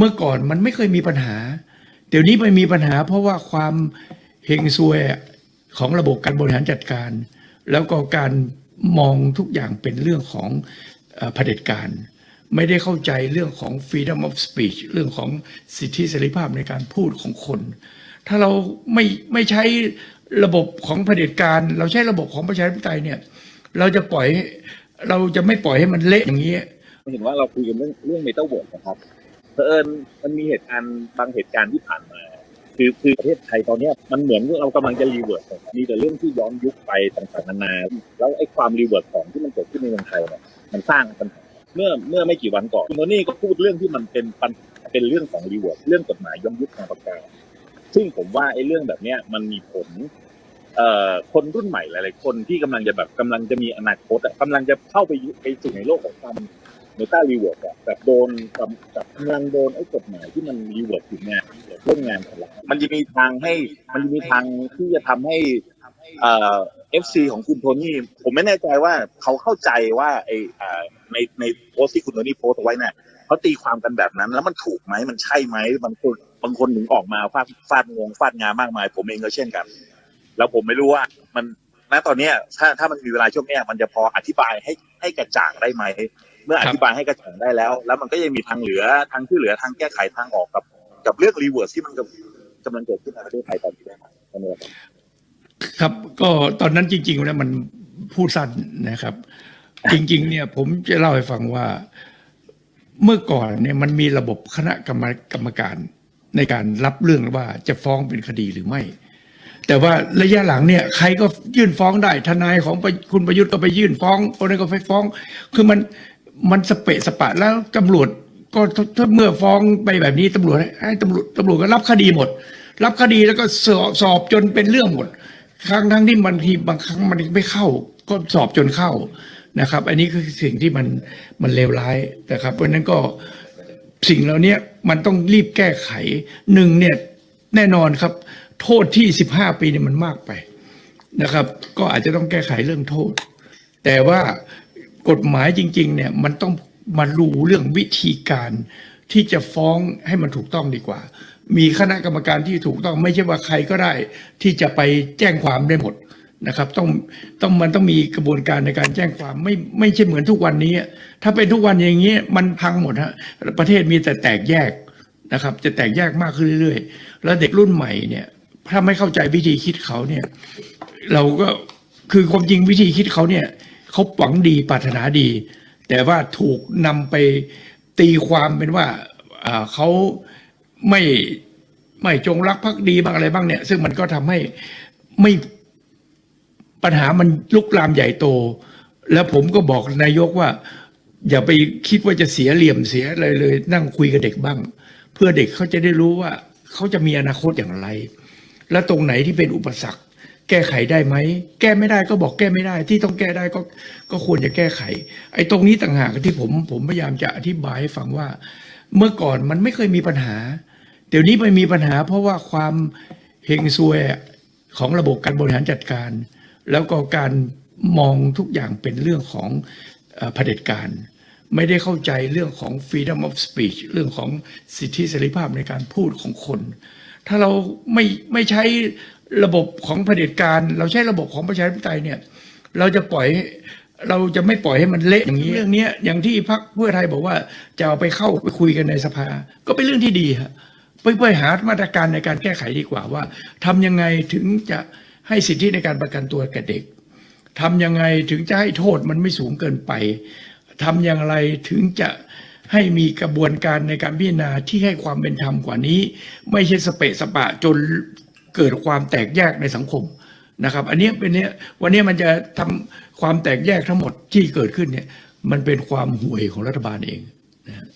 เมื่อก่อนมันไม่เคยมีปัญหา เดี๋ยวนี้มันมีปัญหา เพราะว่าความเฮงซวยของระบบการบริหารจัดการ แล้วก็การมองทุกอย่างเป็นเรื่องของเอ่อเผด็จการ ไม่ได้เข้าใจเรื่องของ freedom of speech เรื่องของสิทธิเสรีภาพในการพูดของคน ถ้าเราไม่ไม่ใช้ระบบของเผด็จการ เราใช้ระบบของประชาธิปไตยเนี่ย เราจะปล่อยเราจะไม่ปล่อยให้มันเละอย่างนี้เห็นว่าเราคุยกันเรื่องเรื่องเมตาเวิร์ดนะครับ เอิญมันมีเหตุการณ์บางเหตุการณ์ที่ผ่านมา คือคือประเทศไทยตอนเนี้ยมันเหมือนเรากำลังจะรีเวิร์ดมีแต่เรื่องที่ย้อนยุคไปต่างๆนานาแล้วไอ้ความรีเวิร์ดของที่มันเกิดขึ้นในเมืองไทยเนี่ยมันสร้างปัญหาเมื่อเมื่อไม่กี่วันก่อนคุณโทนี่ก็พูดเรื่องที่มันเป็นปัญเป็นเรื่องของรีเวิร์ดเรื่องกฎหมายย้อนยุคทางปากกาซึ่งผมว่าไอ้เรื่องแบบเนี้ยมันมีผลเอ่อคนรุ่นใหม่หลาย ๆ คนที่กำลังจะแบบกำลังจะมีอนาคตอะกำลังจะเข้าไปไปสู่ในโลกของความ เมตารีเวิร์ดอะแบบโดนกับกับกำลังโดนไอ้กฎหมายที่มันรีเวิร์ดถึงงานเรื่องงานของเรามันจะมีทางให้มันจะมีทางที่จะทำให้เอ่อฟซีของคุณโทนี่ผมไม่แน่ใจว่าเขาเข้าใจว่าไอ้อ่าในในโพสที่คุณโทนี่โพสเอาไว้เนี่ยเขาตีความกันแบบนั้น แล้วมันถูกไหมมันใช่ไหมบางคนบางคนถึงออกมาฟาดฟาดงงฟาดงามากมาย ผมเองก็เช่นกัน แล้วผมไม่รู้ว่ามัน ณตอนเนี้ยถ้าถ้ามันมีเวลาช่วงเนี้ยมันจะพออธิบายให้ให้กระจ่างได้ไหม เมื่ออธิบายให้กระจ่างได้แล้ว แล้วมันก็ยังมีทางเหลือทางที่เหลือทางแก้ไขทางออกกับ กับเรื่องรีเวิร์สที่มันกำกำลังเกิดขึ้นในประเทศไทยตอนนี้นะครับตอนนี้ครับครับก็ตอนนั้นจริงๆแล้วมันพูดสั้นนะครับ จริง ๆ เนี่ย ผมจะเล่าให้ฟังว่าเมื่อก่อนเนี่ยมันมีระบบคณะกรรมการในการรับเรื่องว่าจะฟ้องเป็นคดีหรือไม่ แต่ว่าระยะหลังเนี่ยใครก็ยื่นฟ้องได้ทนายของคุณประยุทธ์ก็ไปยื่นฟ้องคนนั้นก็ไปฟ้อง คือมันมันสเปะสปะแล้วตำรวจก็ถ้าเมื่อฟ้องไปแบบนี้ตำรวจให้ตำรวจตำรวจก็รับคดีหมด รับคดีแล้วก็สอบสอบจนเป็นเรื่องหมด ครั้งทั้งที่บางทีบางครั้งมันไม่เข้า ก็สอบจนเข้านะครับ อันนี้คือสิ่งที่มันมันเลวร้ายนะครับ เพราะนั้นก็สิ่งเหล่านี้มันต้องรีบแก้ไขหนึ่งเนี่ยแน่นอนครับ โทษที่สิบห้าปีเนี่ยมันมากไปนะครับ ก็อาจจะต้องแก้ไขเรื่องโทษ แต่ว่ากฎหมายจริง ๆ เนี่ยมันต้องมารู้เรื่องวิธีการที่จะฟ้องให้มันถูกต้องดีกว่า มีคณะกรรมการที่ถูกต้องไม่ใช่ว่าใครก็ได้ ที่จะไปแจ้งความได้หมดนะครับ ต้องต้องมันต้องมีกระบวนการในการแจ้งความไม่ไม่ใช่เหมือนทุกวันนี้ ถ้าเป็นทุกวันอย่างนี้มันพังหมดฮะประเทศมีแต่แตกแยกนะครับ จะแตกแยกมากขึ้นเรื่อยๆ แล้วเด็กรุ่นใหม่เนี่ย ถ้าไม่เข้าใจวิธีคิดเขาเนี่ย เราก็คือความจริงวิธีคิดเขาเนี่ยเขาหวังดีปรารถนาดี แต่ว่าถูกนำไปตีความเป็นว่าอ่าเขาไม่ไม่จงรักภักดีบ้างอะไรบ้างเนี่ย ซึ่งมันก็ทำให้ไม่ปัญหามันลุกลามใหญ่โต แล้วผมก็บอกนายกว่า อย่าไปคิดว่าจะเสียเหลี่ยมเสียอะไรเลย นั่งคุยกับเด็กบ้าง เพื่อเด็กเขาจะได้รู้ว่าเขาจะมีอนาคตอย่างไร แล้วตรงไหนที่เป็นอุปสรรค แก้ไขได้ไหม แก้ไม่ได้ก็บอกแก้ไม่ได้ ที่ต้องแก้ได้ก็ก็ควรจะแก้ไข ไอ้ตรงนี้ต่างหากที่ผมผมพยายามจะอธิบายให้ฟังว่า เมื่อก่อนมันไม่เคยมีปัญหา เดี๋ยวนี้มันมีปัญหา เพราะว่าความเฮงซวยของระบบการบริหารจัดการ แล้วก็การมองทุกอย่างเป็นเรื่องของอเผด็จการ ไม่ได้เข้าใจเรื่องของ freedom of speech เรื่องของสิทธิเสรีภาพในการพูดของคน ถ้าเราไม่ไม่ใช้ระบบของเผด็จการ เราใช้ระบบของประชาธิปไตยเนี่ย เราจะปล่อยเราจะไม่ปล่อยให้มันเละอย่างนี้เรื่องนี้อย่างที่พรรคเพื่อไทยบอกว่าจะเอาไปเข้าไปคุยกันในสภา ก็เป็นเรื่องที่ดีฮะไปไปหามาตรการในการแก้ไขดีกว่าว่าทำยังไงถึงจะให้สิทธิในการประกันตัวแก่เด็กทำยังไงถึงจะให้โทษมันไม่สูงเกินไปทำอย่างไรถึงจะ ให้มีกระบวนการในการพิจารณาที่ให้ความเป็นธรรมกว่านี้ ไม่ใช่สเปะสปะจนเกิดความแตกแยกในสังคมนะครับ อันนี้เป็นเนี้ยวันนี้มันจะทำความแตกแยกทั้งหมดที่เกิดขึ้นเนี่ยมันเป็นความห่วยของรัฐบาลเองนะฮะ